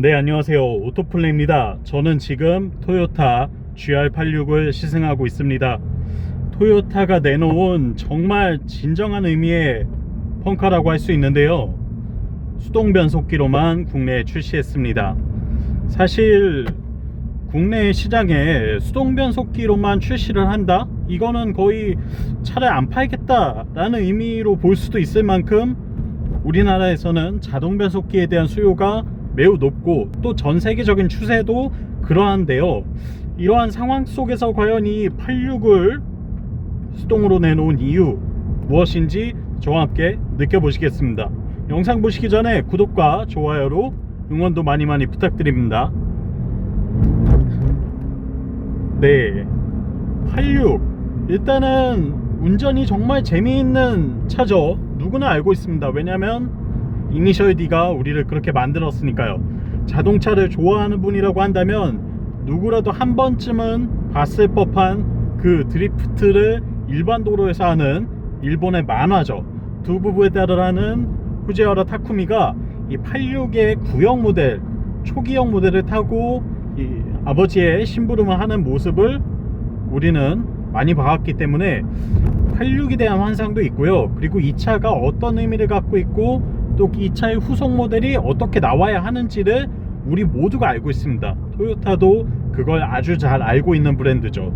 네, 안녕하세요. 오토플레입니다. 저는 지금 토요타 GR86을 시승하고 있습니다. 토요타가 내놓은 정말 진정한 의미의 펑카라고 할 수 있는데요. 수동 변속기로만 국내에 출시했습니다. 사실 국내 시장에 수동 변속기로만 출시를 한다? 이거는 거의 차를 안 팔겠다 라는 의미로 볼 수도 있을 만큼 우리나라에서는 자동 변속기에 대한 수요가 매우 높고 또 전 세계적인 추세도 그러한데요. 이러한 상황 속에서 과연 이 86을 수동으로 내놓은 이유 무엇인지 저와 함께 느껴보시겠습니다. 영상 보시기 전에 구독과 좋아요로 응원도 많이 많이 부탁드립니다. 네. 86. 일단은 운전이 정말 재미있는 차죠. 누구나 알고 있습니다. 왜냐면 이니셜 D가 우리를 그렇게 만들었으니까요. 자동차를 좋아하는 분이라고 한다면 누구라도 한 번쯤은 봤을 법한 그 드리프트를 일반 도로에서 하는 일본의 만화죠. 두 부부에 따르라는 후제와라 타쿠미가 이 86의 구형 모델, 초기형 모델을 타고 이 아버지의 심부름을 하는 모습을 우리는 많이 봐왔기 때문에 86에 대한 환상도 있고요. 그리고 이 차가 어떤 의미를 갖고 있고 또 이 차의 후속 모델이 어떻게 나와야 하는지를 우리 모두가 알고 있습니다. 토요타도 그걸 아주 잘 알고 있는 브랜드죠.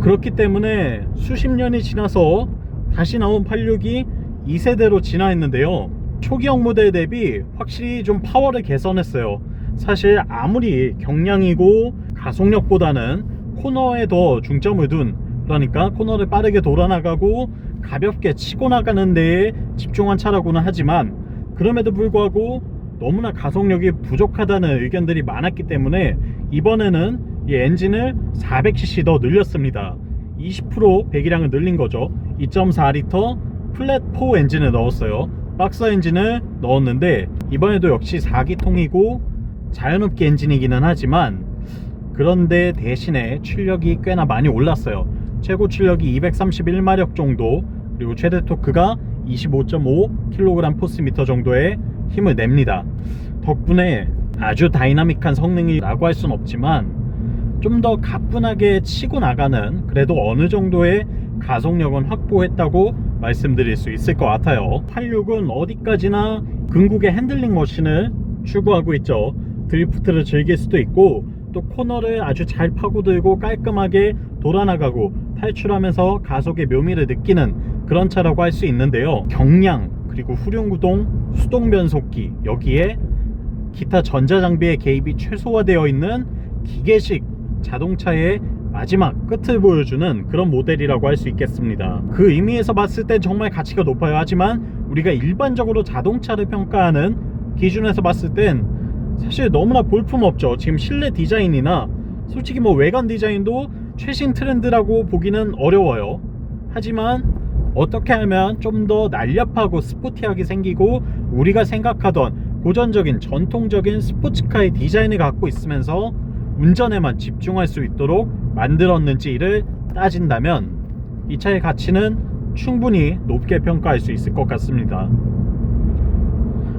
그렇기 때문에 수십 년이 지나서 다시 나온 86이 2세대로 진화했는데요. 초기형 모델 대비 확실히 좀 파워를 개선했어요. 사실 아무리 경량이고 가속력보다는 코너에 더 중점을 둔 그러니까 코너를 빠르게 돌아나가고 가볍게 치고 나가는 데에 집중한 차라고는 하지만 그럼에도 불구하고 너무나 가속력이 부족하다는 의견들이 많았기 때문에 이번에는 이 엔진을 400cc 더 늘렸습니다. 20% 배기량을 늘린 거죠. 2.4L 플랫 4 엔진을 넣었어요. 박스 엔진을 넣었는데 이번에도 역시 4기통이고 자연흡기 엔진이기는 하지만 그런데 대신에 출력이 꽤나 많이 올랐어요. 최고 출력이 231마력 정도 그리고 최대 토크가 25.5kg 포스미터 정도의 힘을 냅니다. 덕분에 아주 다이나믹한 성능이라고 할 수는 없지만 좀 더 가뿐하게 치고 나가는 그래도 어느 정도의 가속력은 확보했다고 말씀드릴 수 있을 것 같아요. 86은 어디까지나 궁극의 핸들링 머신을 추구하고 있죠. 드리프트를 즐길 수도 있고 또 코너를 아주 잘 파고들고 깔끔하게 돌아나가고 탈출하면서 가속의 묘미를 느끼는 그런 차라고 할 수 있는데요. 경량 그리고 후륜구동 수동 변속기 여기에 기타 전자장비의 개입이 최소화되어 있는 기계식 자동차의 마지막 끝을 보여주는 그런 모델이라고 할 수 있겠습니다. 그 의미에서 봤을 땐 정말 가치가 높아요. 하지만 우리가 일반적으로 자동차를 평가하는 기준에서 봤을 땐 사실 너무나 볼품없죠. 지금 실내 디자인이나 솔직히 뭐 외관 디자인도 최신 트렌드라고 보기는 어려워요. 하지만 어떻게 하면 좀 더 날렵하고 스포티하게 생기고 우리가 생각하던 고전적인 전통적인 스포츠카의 디자인을 갖고 있으면서 운전에만 집중할 수 있도록 만들었는지를 따진다면 이 차의 가치는 충분히 높게 평가할 수 있을 것 같습니다.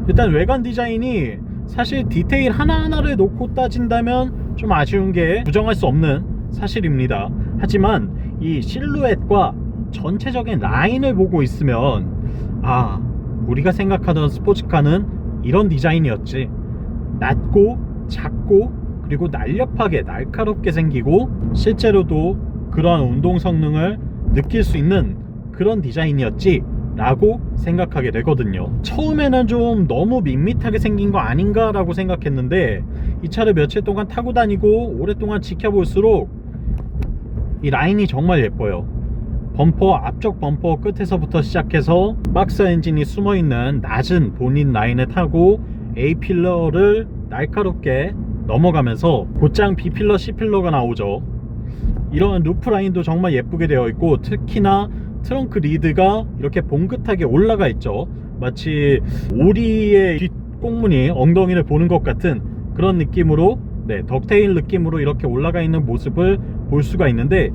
일단 외관 디자인이 사실 디테일 하나하나를 놓고 따진다면 좀 아쉬운 게 부정할 수 없는 사실입니다. 하지만 이 실루엣과 전체적인 라인을 보고 있으면 아 우리가 생각하던 스포츠카는 이런 디자인이었지 낮고 작고 그리고 날렵하게 날카롭게 생기고 실제로도 그러한 운동 성능을 느낄 수 있는 그런 디자인이었지 라고 생각하게 되거든요 처음에는 좀 너무 밋밋하게 생긴 거 아닌가 라고 생각했는데 이 차를 며칠 동안 타고 다니고 오랫동안 지켜볼수록 이 라인이 정말 예뻐요. 범퍼 앞쪽 범퍼 끝에서부터 시작해서 박스 엔진이 숨어있는 낮은 본인 라인을 타고 A 필러를 날카롭게 넘어가면서 곧장 B 필러 C 필러가 나오죠. 이런 루프 라인도 정말 예쁘게 되어 있고 특히나 트렁크 리드가 이렇게 봉긋하게 올라가 있죠. 마치 오리의 뒷꽁무니 엉덩이를 보는 것 같은 그런 느낌으로 네, 덕테일 느낌으로 이렇게 올라가 있는 모습을 볼 수가 있는데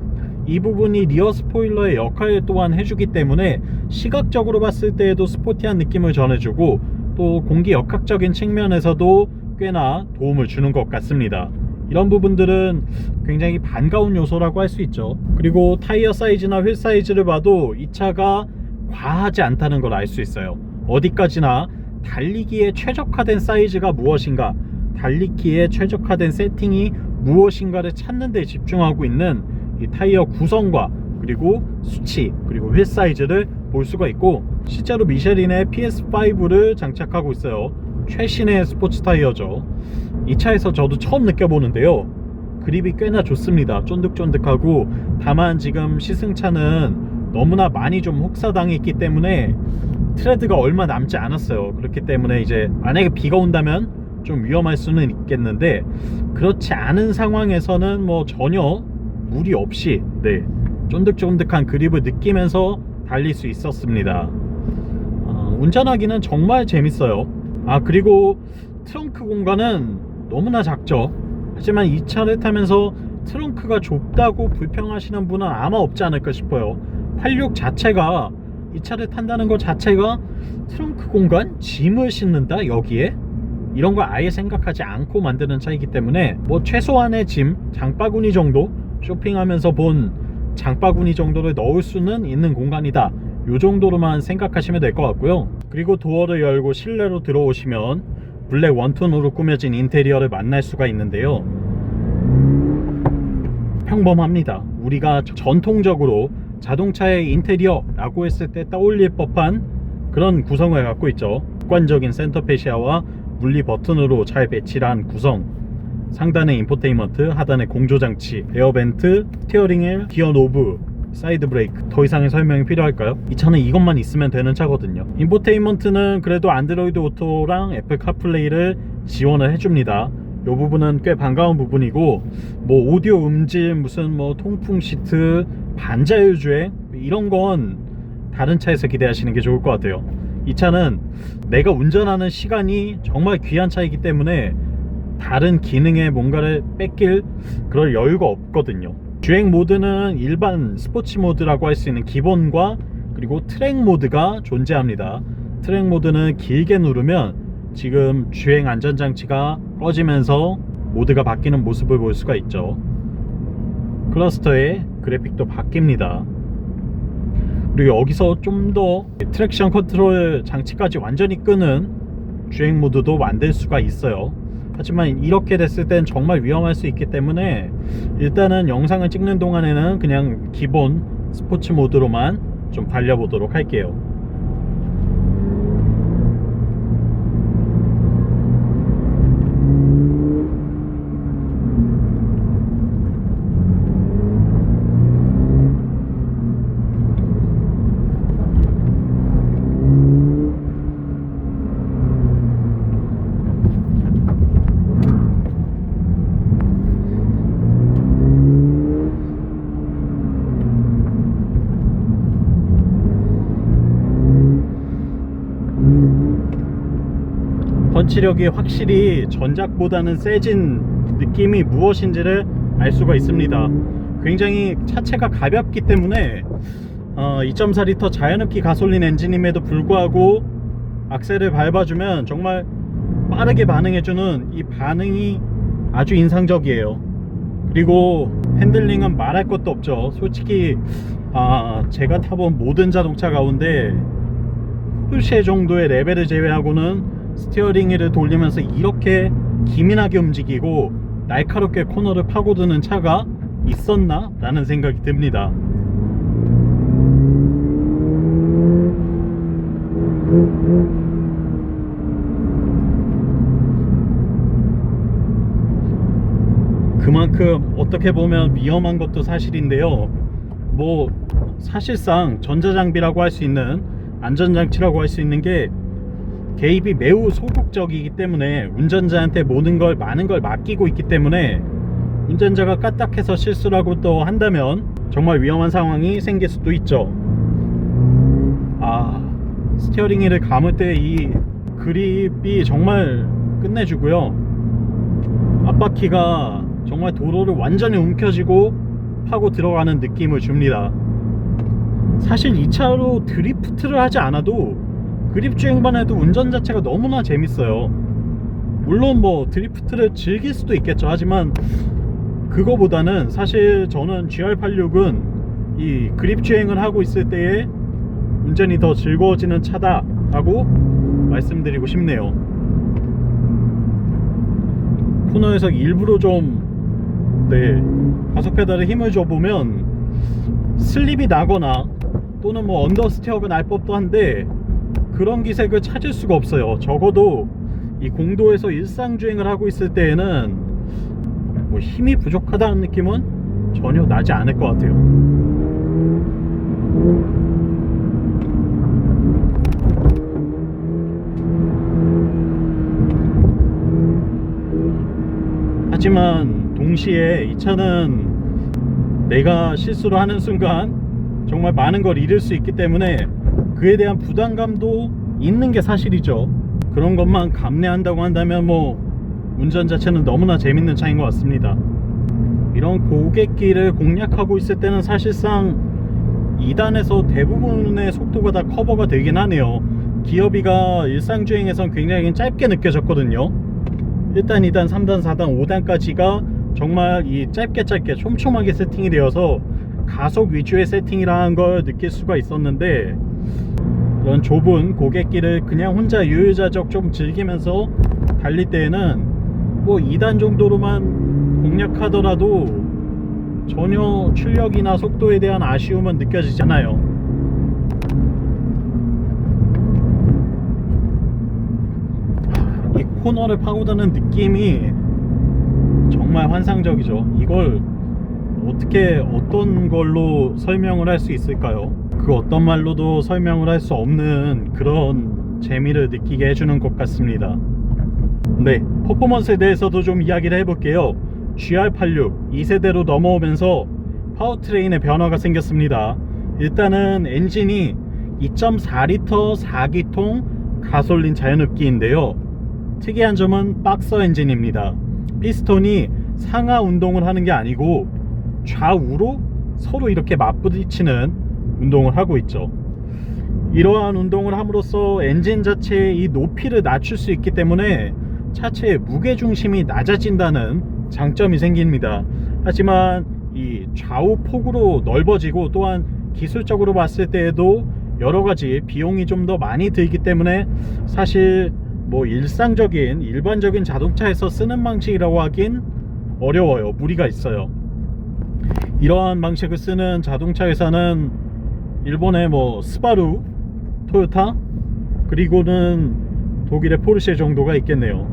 이 부분이 리어 스포일러의 역할 또한 해주기 때문에 시각적으로 봤을 때에도 스포티한 느낌을 전해주고 또 공기 역학적인 측면에서도 꽤나 도움을 주는 것 같습니다. 이런 부분들은 굉장히 반가운 요소라고 할 수 있죠. 그리고 타이어 사이즈나 휠 사이즈를 봐도 이 차가 과하지 않다는 걸 알 수 있어요. 어디까지나 달리기에 최적화된 사이즈가 무엇인가, 달리기에 최적화된 세팅이 무엇인가를 찾는 데 집중하고 있는 이 타이어 구성과 그리고 수치 그리고 휠 사이즈를 볼 수가 있고 실제로 미쉐린의 PS5를 장착하고 있어요. 최신의 스포츠 타이어죠. 이 차에서 저도 처음 느껴보는데요. 그립이 꽤나 좋습니다. 쫀득쫀득하고 다만 지금 시승차는 너무나 많이 좀 혹사당했기 때문에 트레드가 얼마 남지 않았어요. 그렇기 때문에 이제 만약에 비가 온다면 좀 위험할 수는 있겠는데 그렇지 않은 상황에서는 뭐 전혀 무리 없이 네 쫀득쫀득한 그립을 느끼면서 달릴 수 있었습니다. 어, 운전하기는 정말 재밌어요. 아 그리고 트렁크 공간은 너무나 작죠. 하지만 이 차를 타면서 트렁크가 좁다고 불평하시는 분은 아마 없지 않을까 싶어요. 86 자체가 이 차를 탄다는 것 자체가 트렁크 공간 짐을 싣는다 여기에 이런 거 아예 생각하지 않고 만드는 차이기 때문에 뭐 최소한의 짐 장바구니 정도 쇼핑하면서 본 장바구니 정도를 넣을 수는 있는 공간이다. 요 정도로만 생각하시면 될 것 같고요. 그리고 도어를 열고 실내로 들어오시면 블랙 원톤으로 꾸며진 인테리어를 만날 수가 있는데요. 평범합니다. 우리가 전통적으로 자동차의 인테리어라고 했을 때 떠올릴 법한 그런 구성을 갖고 있죠. 객관적인 센터페시아와 물리 버튼으로 잘 배치한 구성. 상단에 인포테인먼트, 하단에 공조장치, 에어벤트, 스티어링 휠, 기어 노브, 사이드 브레이크. 더 이상의 설명이 필요할까요? 이 차는 이것만 있으면 되는 차거든요. 인포테인먼트는 그래도 안드로이드 오토랑 애플 카플레이를 지원을 해줍니다. 이 부분은 꽤 반가운 부분이고 뭐 오디오 음질 무슨 뭐 통풍 시트 반자율 주행 이런 건 다른 차에서 기대하시는 게 좋을 것 같아요 이 차는 내가 운전하는 시간이 정말 귀한 차이기 때문에 다른 기능에 뭔가를 뺏길 그럴 여유가 없거든요. 주행 모드는 일반 스포츠 모드라고 할 수 있는 기본과 그리고 트랙 모드가 존재합니다. 트랙 모드는 길게 누르면 지금 주행 안전장치가 꺼지면서 모드가 바뀌는 모습을 볼 수가 있죠. 클러스터의 그래픽도 바뀝니다. 그리고 여기서 좀 더 트랙션 컨트롤 장치까지 완전히 끄는 주행 모드도 만들 수가 있어요. 하지만 이렇게 됐을 땐 정말 위험할 수 있기 때문에 일단은 영상을 찍는 동안에는 그냥 기본 스포츠 모드로만 좀 달려보도록 할게요. 펀치력이 확실히 전작보다는 세진 느낌이 무엇인지를 알 수가 있습니다. 굉장히 차체가 가볍기 때문에 어, 2.4L 자연흡기 가솔린 엔진임에도 불구하고 악셀을 밟아주면 정말 빠르게 반응해주는 이 반응이 아주 인상적이에요. 그리고 핸들링은 말할 것도 없죠. 솔직히 아, 제가 타본 모든 자동차 가운데 푸쉐 정도의 레벨을 제외하고는 스티어링 휠을 돌리면서 이렇게 기민하게 움직이고 날카롭게 코너를 파고드는 차가 있었나? 라는 생각이 듭니다. 그만큼 어떻게 보면 위험한 것도 사실인데요. 뭐 사실상 전자장비라고 할 수 있는 안전장치라고 할 수 있는 게 개입이 매우 소극적이기 때문에 운전자한테 모든 걸 많은 걸 맡기고 있기 때문에 운전자가 까딱해서 실수를 하고 또 한다면 정말 위험한 상황이 생길 수도 있죠. 아 스티어링 휠을 감을 때 이 그립이 정말 끝내주고요. 앞바퀴가 정말 도로를 완전히 움켜쥐고 파고 들어가는 느낌을 줍니다. 사실 이 차로 드리프트를 하지 않아도 그립 주행만 해도 운전 자체가 너무나 재밌어요. 물론 뭐 드리프트를 즐길 수도 있겠죠. 하지만 그거보다는 사실 저는 GR86은 이 그립 주행을 하고 있을 때에 운전이 더 즐거워지는 차다 라고 말씀드리고 싶네요. 코너에서 일부러 좀 네, 가속 페달에 힘을 줘 보면 슬립이 나거나 또는 뭐 언더 스티어가 날 법도 한데 그런 기색을 찾을 수가 없어요. 적어도 이 공도에서 일상 주행을 하고 있을 때에는 뭐 힘이 부족하다는 느낌은 전혀 나지 않을 것 같아요. 하지만 동시에 이 차는 내가 실수를 하는 순간 정말 많은 걸 잃을 수 있기 때문에 그에 대한 부담감도 있는 게 사실이죠. 그런 것만 감내한다고 한다면 뭐 운전 자체는 너무나 재밌는 차인 것 같습니다. 이런 고객길을 공략하고 있을 때는 사실상 2단에서 대부분의 속도가 다 커버가 되긴 하네요. 기어비가 일상주행에선 굉장히 짧게 느껴졌거든요. 1단, 2단, 3단, 4단, 5단까지가 정말 이 짧게 짧게 촘촘하게 세팅이 되어서 가속 위주의 세팅이라는 걸 느낄 수가 있었는데 그런 좁은 고객길을 그냥 혼자 유유자적 좀 즐기면서 달릴 때에는 뭐 2단 정도로만 공략하더라도 전혀 출력이나 속도에 대한 아쉬움은 느껴지잖아요. 이 코너를 파고드는 느낌이 정말 환상적이죠. 이걸 어떻게 어떤 걸로 설명을 할 수 있을까요? 그 어떤 말로도 설명을 할 수 없는 그런 재미를 느끼게 해주는 것 같습니다. 네, 퍼포먼스에 대해서도 좀 이야기를 해볼게요. GR86 2세대로 넘어오면서 파워트레인의 변화가 생겼습니다. 일단은 엔진이 2.4리터 4기통 가솔린 자연흡기인데요. 특이한 점은 박서 엔진입니다. 피스톤이 상하 운동을 하는 게 아니고 좌우로 서로 이렇게 맞부딪히는 운동을 하고 있죠. 이러한 운동을 함으로써 엔진 자체의 이 높이를 낮출 수 있기 때문에 차체의 무게 중심이 낮아진다는 장점이 생깁니다. 하지만 이 좌우 폭으로 넓어지고 또한 기술적으로 봤을 때에도 여러 가지 비용이 좀 더 많이 들기 때문에 사실 뭐 일상적인 일반적인 자동차에서 쓰는 방식이라고 하긴 어려워요. 무리가 있어요. 이러한 방식을 쓰는 자동차 회사는 일본의 뭐 스바루, 토요타 그리고는 독일의 포르쉐 정도가 있겠네요.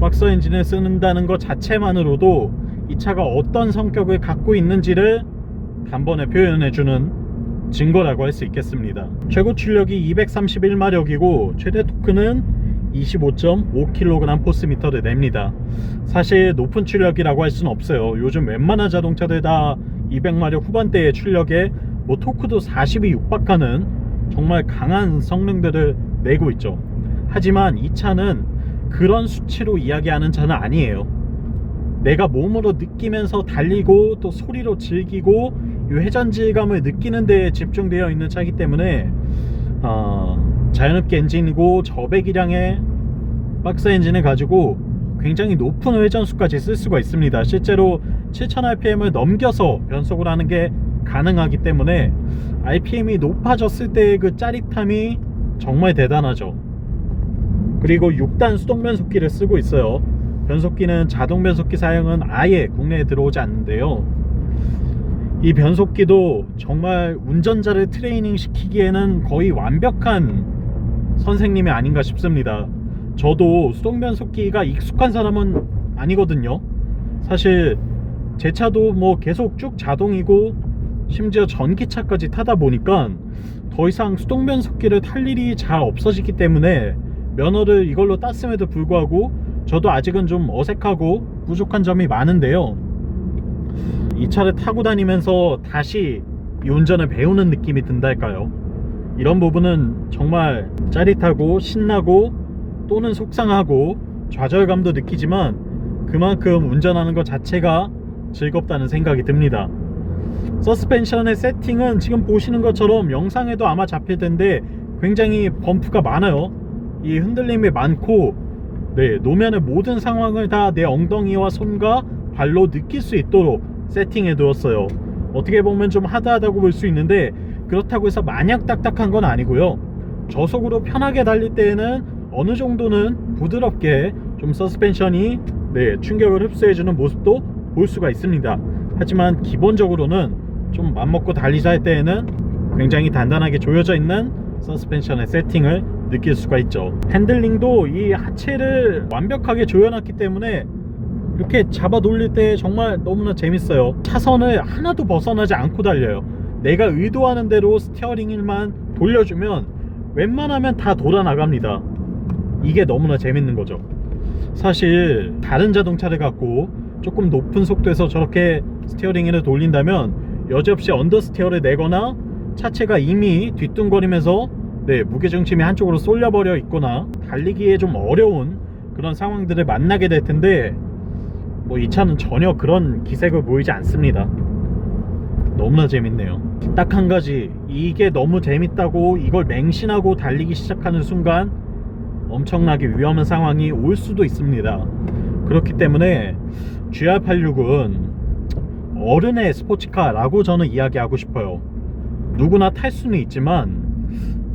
박스 엔진을 쓰는다는 것 자체만으로도 이 차가 어떤 성격을 갖고 있는지를 단번에 표현해주는 증거라고 할 수 있겠습니다. 최고 출력이 231마력이고 최대 토크는 25.5kg 포스미터를 냅니다. 사실 높은 출력이라고 할 수는 없어요. 요즘 웬만한 자동차들 다 200마력 후반대의 출력에 뭐 토크도 40이 육박하는 정말 강한 성능들을 내고 있죠. 하지만 이 차는 그런 수치로 이야기하는 차는 아니에요. 내가 몸으로 느끼면서 달리고 또 소리로 즐기고 이 회전 질감을 느끼는 데에 집중되어 있는 차이기 때문에 어, 자연흡기 엔진이고 저배기량의 박스 엔진을 가지고 굉장히 높은 회전수까지 쓸 수가 있습니다. 실제로 7000rpm을 넘겨서 변속을 하는 게 가능하기 때문에 RPM이 높아졌을 때의 그 짜릿함이 정말 대단하죠. 그리고 6단 수동 변속기를 쓰고 있어요. 변속기는 자동 변속기 사용은 아예 국내에 들어오지 않는데요. 이 변속기도 정말 운전자를 트레이닝 시키기에는 거의 완벽한 선생님이 아닌가 싶습니다. 저도 수동 변속기가 익숙한 사람은 아니거든요. 사실 제 차도 뭐 계속 쭉 자동이고 심지어 전기차까지 타다 보니까 더 이상 수동 변속기를 탈 일이 잘 없어지기 때문에 면허를 이걸로 땄음에도 불구하고 저도 아직은 좀 어색하고 부족한 점이 많은데요. 이 차를 타고 다니면서 다시 이 운전을 배우는 느낌이 든달까요? 이런 부분은 정말 짜릿하고 신나고 또는 속상하고 좌절감도 느끼지만 그만큼 운전하는 것 자체가 즐겁다는 생각이 듭니다. 서스펜션의 세팅은 지금 보시는 것처럼 영상에도 아마 잡힐 텐데 굉장히 범프가 많아요. 이 흔들림이 많고 네, 노면의 모든 상황을 다 내 엉덩이와 손과 발로 느낄 수 있도록 세팅해 두었어요. 어떻게 보면 좀 하드하다고 볼 수 있는데 그렇다고 해서 마냥 딱딱한 건 아니고요. 저속으로 편하게 달릴 때에는 어느 정도는 부드럽게 좀 서스펜션이 네, 충격을 흡수해주는 모습도 볼 수가 있습니다. 하지만 기본적으로는 좀 맘먹고 달리자 할 때에는 굉장히 단단하게 조여져 있는 서스펜션의 세팅을 느낄 수가 있죠. 핸들링도 이 하체를 완벽하게 조여놨기 때문에 이렇게 잡아 놀릴 때 정말 너무나 재밌어요. 차선을 하나도 벗어나지 않고 달려요. 내가 의도하는 대로 스티어링을만 돌려주면 웬만하면 다 돌아 나갑니다. 이게 너무나 재밌는 거죠. 사실 다른 자동차를 갖고 조금 높은 속도에서 저렇게 스티어링을 돌린다면 여지없이 언더스티어를 내거나 차체가 이미 뒤뚱거리면서 네, 무게중심이 한쪽으로 쏠려버려 있거나 달리기에 좀 어려운 그런 상황들을 만나게 될 텐데 뭐 이 차는 전혀 그런 기색을 보이지 않습니다. 너무나 재밌네요. 딱 한 가지 이게 너무 재밌다고 이걸 맹신하고 달리기 시작하는 순간 엄청나게 위험한 상황이 올 수도 있습니다. 그렇기 때문에 GR86은 어른의 스포츠카라고 저는 이야기하고 싶어요. 누구나 탈 수는 있지만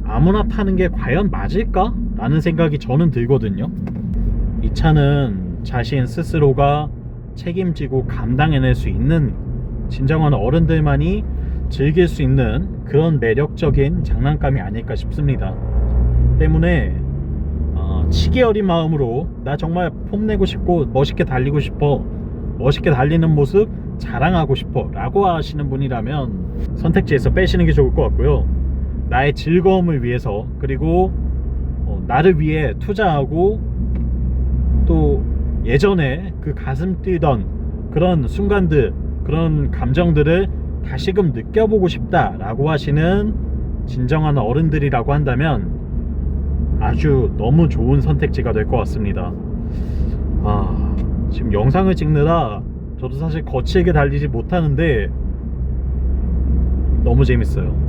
아무나 타는 게 과연 맞을까? 라는 생각이 저는 들거든요. 이 차는 자신 스스로가 책임지고 감당해낼 수 있는 진정한 어른들만이 즐길 수 있는 그런 매력적인 장난감이 아닐까 싶습니다. 때문에 어, 치기 어린 마음으로 나 정말 폼내고 싶고 멋있게 달리고 싶어 멋있게 달리는 모습 자랑하고 싶어 라고 하시는 분이라면 선택지에서 빼시는 게 좋을 것 같고요. 나의 즐거움을 위해서 그리고 어, 나를 위해 투자하고 또 예전에 그 가슴 뛰던 그런 순간들 그런 감정들을 다시금 느껴보고 싶다 라고 하시는 진정한 어른들이라고 한다면 아주 너무 좋은 선택지가 될 것 같습니다. 아 지금 영상을 찍느라 저도 사실 거칠게 달리지 못하는데 너무 재밌어요.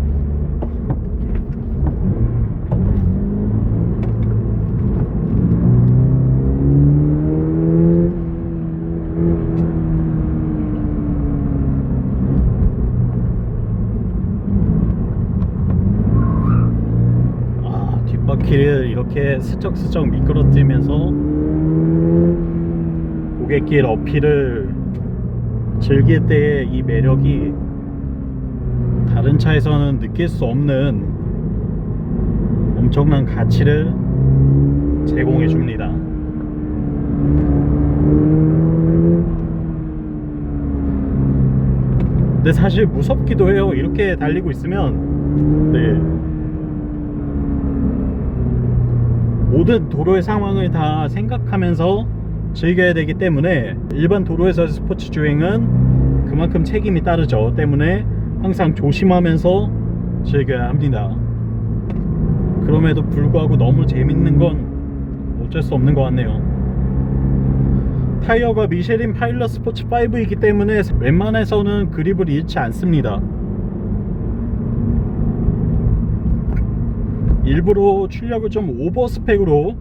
아 뒷바퀴를 이렇게 스쩍스쩍 미끄러뜨리면서 고갯길 어필을 즐길 때의 이 매력이 다른 차에서는 느낄 수 없는 엄청난 가치를 제공해 줍니다. 근데 사실 무섭기도 해요. 이렇게 달리고 있으면 네. 모든 도로의 상황을 다 생각하면서 즐겨야 되기 때문에 일반 도로에서 스포츠 주행은 그만큼 책임이 따르죠. 때문에 항상 조심하면서 즐겨야 합니다. 그럼에도 불구하고 너무 재밌는 건 어쩔 수 없는 것 같네요. 타이어가 미쉐린 파일럿 스포츠 5이기 때문에 웬만해서는 그립을 잃지 않습니다. 일부러 출력을 좀 오버 스펙으로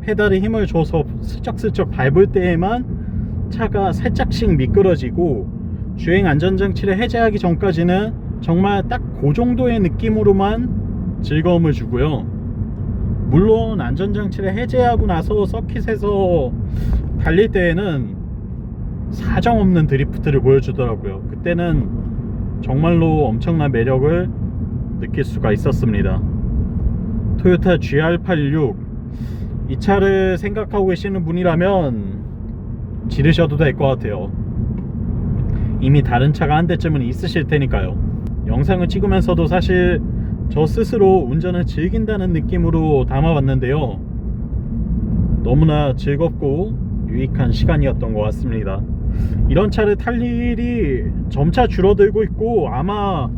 페달에 힘을 줘서 슬쩍슬쩍 밟을 때에만 차가 살짝씩 미끄러지고 주행 안전장치를 해제하기 전까지는 정말 딱 그 정도의 느낌으로만 즐거움을 주고요. 물론 안전장치를 해제하고 나서 서킷에서 달릴 때에는 사정 없는 드리프트를 보여주더라고요. 그때는 정말로 엄청난 매력을 느낄 수가 있었습니다. 토요타 GR86 이 차를 생각하고 계시는 분이라면 지르셔도 될 것 같아요. 이미 다른 차가 한 대쯤은 있으실 테니까요. 영상을 찍으면서도 사실 저 스스로 운전을 즐긴다는 느낌으로 담아봤는데요. 너무나 즐겁고 유익한 시간이었던 것 같습니다. 이런 차를 탈 일이 점차 줄어들고 있고 아마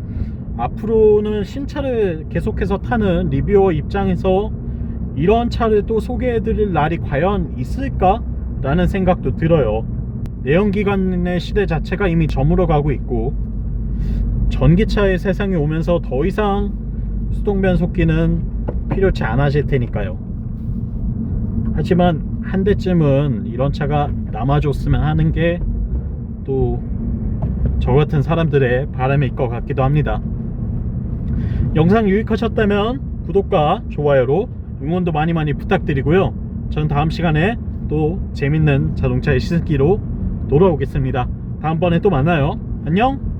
앞으로는 신차를 계속해서 타는 리뷰어 입장에서 이런 차를 또 소개해드릴 날이 과연 있을까? 라는 생각도 들어요. 내연기관의 시대 자체가 이미 저물어 가고 있고 전기차의 세상이 오면서 더 이상 수동 변속기는 필요치 않아질 테니까요. 하지만 한 대쯤은 이런 차가 남아줬으면 하는 게 또 저 같은 사람들의 바람일 것 같기도 합니다. 영상 유익하셨다면 구독과 좋아요로 응원도 많이 많이 부탁드리고요. 전 다음 시간에 또 재밌는 자동차의 시승기로 돌아오겠습니다. 다음번에 또 만나요. 안녕!